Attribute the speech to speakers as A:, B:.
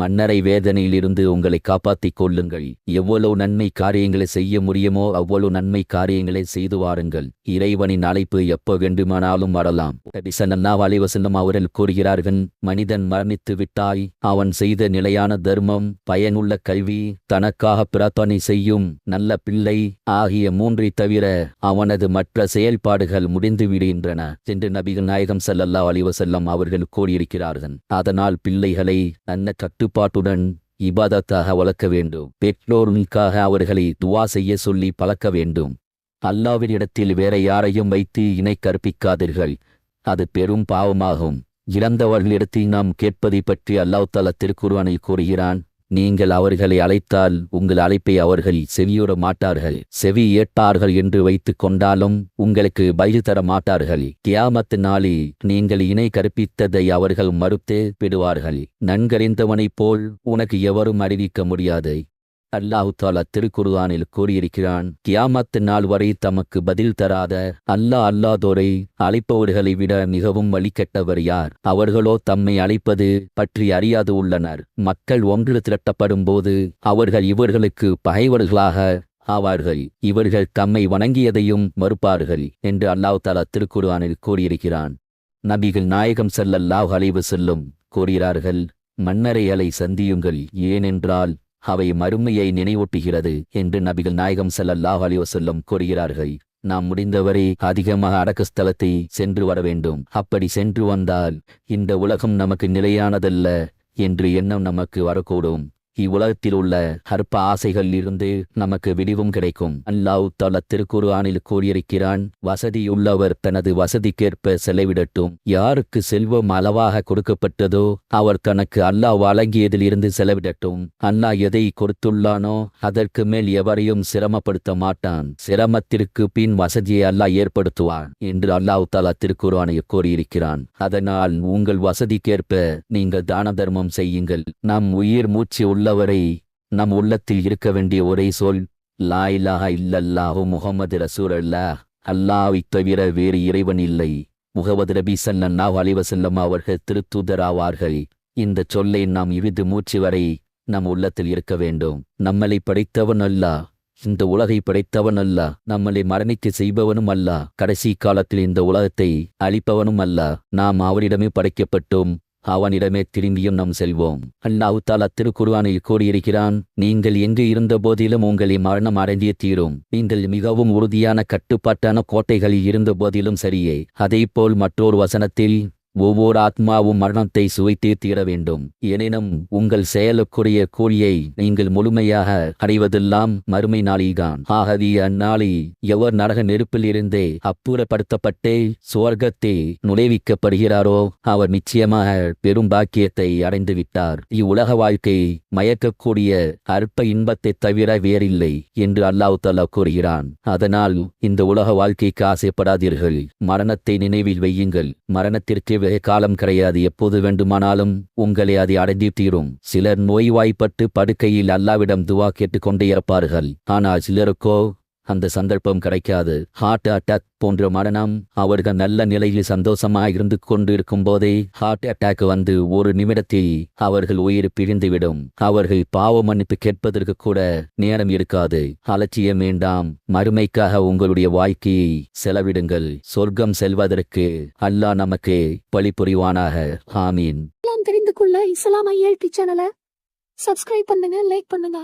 A: மன்னரை வேதனையிலிருந்து உங்களை காப்பாற்றிக் கொள்ளுங்கள். எவ்வளவு நன்மை காரியங்களை செய்ய முடியுமோ அவ்வளவு நன்மை காரியங்களை செய்து வாருங்கள். இறைவனின் அழைப்பு எப்ப வேண்டுமானாலும் வரலாம். நபி அலைவசல்லம் அவர்கள் கூறுகிறார்கள் மனிதன் மரணித்து விட்டாய். அவன் செய்த நிலையான தர்மம் பயனுள்ள கல்வி தனக்காக பிரார்த்தனை செய்யும் நல்ல பிள்ளை ஆகிய மூன்றை தவிர அவனது மற்ற செயல்பாடுகள் முடிந்து விடுகின்றன. என்று நபிகள் நாயகம் செல்லல்லா அலிவசல்லம் அவர்கள் கூறியிருக்கிறார்கள். அதனால் பிள்ளைகளை நன்ன கட்டு கட்டுப்பாட்டுடன் இபாதத்தாக வளர்க்க வேண்டும். பெற்றோர்களுக்காக அவர்களை துவா செய்ய சொல்லி பழக்க வேண்டும். அல்லாவினிடத்தில் வேற யாரையும் வைத்து இணை கற்பிக்காதீர்கள். அது பெரும் பாவமாகும். இறந்தவர்களிடத்தில் நாம் கேட்பதை பற்றி அல்லாஹ் தலா திருக்குர்ஆனில் கூறுகிறான் நீங்கள் அவர்களை அழைத்தால் உங்கள் அழைப்பை அவர்கள் செவியுற மாட்டார்கள். செவி ஏற்பார்கள் என்று வைத்துக் கொண்டாலும் உங்களுக்கு பயில் தர மாட்டார்கள். கியாமத்து நாளில் நீங்கள் இணை கற்பித்ததை அவர்கள் மறுத்தே விடுவார்கள். நன்கறிந்தவனைப் போல் உனக்கு எவரும் அறிவிக்க முடியாது. அல்லாஹு தாலா திருக்குர்ஆனில் கூறியிருக்கிறான் கியாமத்து நாள் வரை தமக்கு பதில் தராத அல்லாஹ் அல்லாதோரை அழைப்பவர்களை விட மிகவும் வழிகட்டவர் யார்? அவர்களோ தம்மை அழைப்பது பற்றி அறியாது உள்ளனர். மக்கள் ஒன்று திரட்டப்படும் போது அவர்கள் இவர்களுக்கு பகைவர்களாக ஆவார்கள். இவர்கள் தம்மை வணங்கியதையும் மறுப்பார்கள் என்று அல்லாஹ் தாலா திருக்குர்ஆனில் கூறியிருக்கிறான். நபிகள் நாயகம் செல்லல்லாஹ் அழைவு செல்லும் கூறுகிறார்கள் மன்னரையலை சந்தியுங்கள் ஏனென்றால் அவை மறுமையை நினைவூட்டுகிறது என்று நபிகள் நாயகம் செல்லல்லாஹ் அலிவசல்லம் கூறுகிறார்கள். நாம் முடிந்தவரை அதிகமாக அடக்கு ஸ்தலத்தை சென்று வர வேண்டும். அப்படி சென்று வந்தால் இந்த உலகம் நமக்கு நிலையானதல்ல என்று எண்ணம் நமக்கு வரக்கூடும். இவ்வுலகத்தில் உள்ள அற்ப ஆசைகளில் இருந்து நமக்கு விடிவும் கிடைக்கும். அல்லாஹ் தல திருக்குர்ஆனில் கூறியிருக்கிறான் வசதியுள்ளவர் தனது வசதிக்கேற்ப செலவிடட்டும். யாருக்கு செல்வம் அளவாக கொடுக்கப்பட்டதோ அவர் தனக்கு அல்லாஹ் வழங்கியதிலிருந்து செலவிடட்டும். அல்லாஹ் எதை கொடுத்துள்ளானோ அதற்கு மேல் எவரையும் சிரமப்படுத்த மாட்டான். சிரமத்திற்கு பின் வசதியை அல்லாஹ் ஏற்படுத்துவான் என்று அல்லாஹ் தாலா திருக்குர்ஆனை கூறியிருக்கிறான். அதனால் உங்கள் வசதிக்கேற்ப நீங்கள் தான தர்மம் செய்யுங்கள். நம் உயிர் மூச்சு உள்ள உள்ளவரை நம் உள்ளத்தில் இருக்க வேண்டிய ஒரே சொல் லா இலாஹா இல்லல்லாஹு முகமது ரசூல் அல்லா அல்லாவை தவிர வேறு இறைவன் இல்லை. முகமது நபி சல்லா அலிவசல்லம் அவர்கள் திருத்தூதராவார்கள். இந்த சொல்லை நாம் இறுதி மூச்சு வரை நம் உள்ளத்தில் இருக்க வேண்டும். நம்மளை படைத்தவன் அல்லா. இந்த உலகை படைத்தவன் அல்ல. நம்மளை மரணித்து செய்பவனும் அல்ல. கடைசி காலத்தில் இந்த உலகத்தை அழிப்பவனும் அல்ல. நாம் அவரிடமே படைக்கப்பட்டோம். அவனிடமே திரும்பியும் நாம் செல்வோம். அல்லாஹு தாலா கூறியிருக்கிறான் நீங்கள் எங்கு இருந்த போதிலும் உங்களை மரணம் அடைந்தே தீரும். நீங்கள் மிகவும் உறுதியான கட்டுப்பாட்டான கோட்டைகளில் இருந்த போதிலும் சரியே. அதேபோல் மற்றொரு வசனத்தில் ஒவ்வொரு ஆத்மாவும் மரணத்தை சுவைத்தே தீர வேண்டும். எனினும் உங்கள் செயலுக்குரிய கூலியை நீங்கள் முழுமையாக அடைவதெல்லாம் மறுமை நாளில்தான். ஆகவே அந்நாளில் எவர் நரக நெருப்பில் இருந்தே அப்புறப்படுத்தப்பட்டே சுவர்க்கத்தை நுழைவிக்கப்படுகிறாரோ அவர் நிச்சயமாக பெரும் பாக்கியத்தை அடைந்து விட்டார் இவ்வுலக வாழ்க்கை மயக்கக்கூடிய அற்ப இன்பத்தை தவிர வேறில்லை என்று அல்லாஹ் தஆலா கூறுகிறான். அதனால் இந்த உலக வாழ்க்கைக்கு ஆசைப்படாதீர்கள். மரணத்தை நினைவில் வையுங்கள். மரணத்திற்கு வெகு காலம் கிடையாது. எப்போது வேண்டுமானாலும் உங்களை அதை அடைந்து தீரும் சிலர் நோய்வாய்ப்பட்டு படுக்கையில் அல்லாவிடம் துவா கேட்டுக்கொண்டே இருப்பார்கள். ஆனால் சிலருக்கோ அந்த சந்தர்ப்பம் கிடைக்காது. ஹார்ட் அட்டாக் போன்ற மரணம் அவர்கள் நல்ல நிலையில் சந்தோஷமாக இருந்து கொண்டு இருக்கும் போதே ஹார்ட் அட்டாக் வந்து ஒரு நிமிடத்தில் அவர்கள் உயிர் பிரிந்துவிடும். அவர்கள் பாவ மன்னிப்பு கேட்பதற்கு கூட நேரம் இருக்காது. அலட்சியம் வேண்டாம். மறுமைக்காக உங்களுடைய வாழ்க்கையை செலவிடுங்கள். சொர்க்கம் செல்வதற்கு அல்லாஹ் நமக்கு பழி புரிவானாக ஆமீன்
B: தெரிந்து கொள்ள இஸ்லாம் ஐஎல்டி சேனலை சப்ஸ்கிரைப் பண்ணுங்க லைக் பண்ணுங்க.